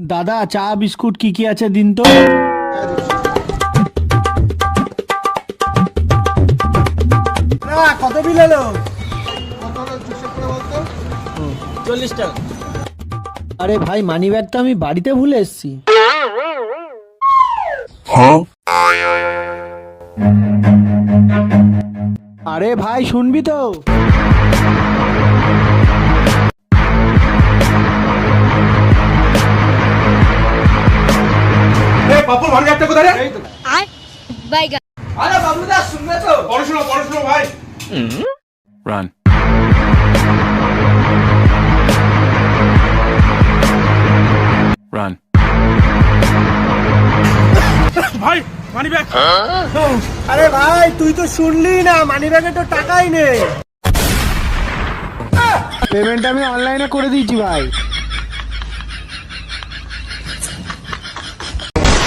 দাদা চা বিস্কুট কি কি আছে দিন তো? কত বিল এলো? চল্লিশ টাকা আরে ভাই মানি ব্যাগ তো আমি বাড়িতে ভুলে এসেছি। আরে ভাই শুনবি তো? পাপুর ভালো একটা কোথায় রে? আর বাইগা আরে বাবুদা শুনবে তো? পড়াশোনা পড়াশোনা ভাই। Run. Run. ভাই মানি ব্যাগ আরে ভাই তুই তো শুনলি না মানি ব্যাগে তো টাকাই নেই। পেমেন্ট আমি অনলাইনে করে দিয়েছি ভাই।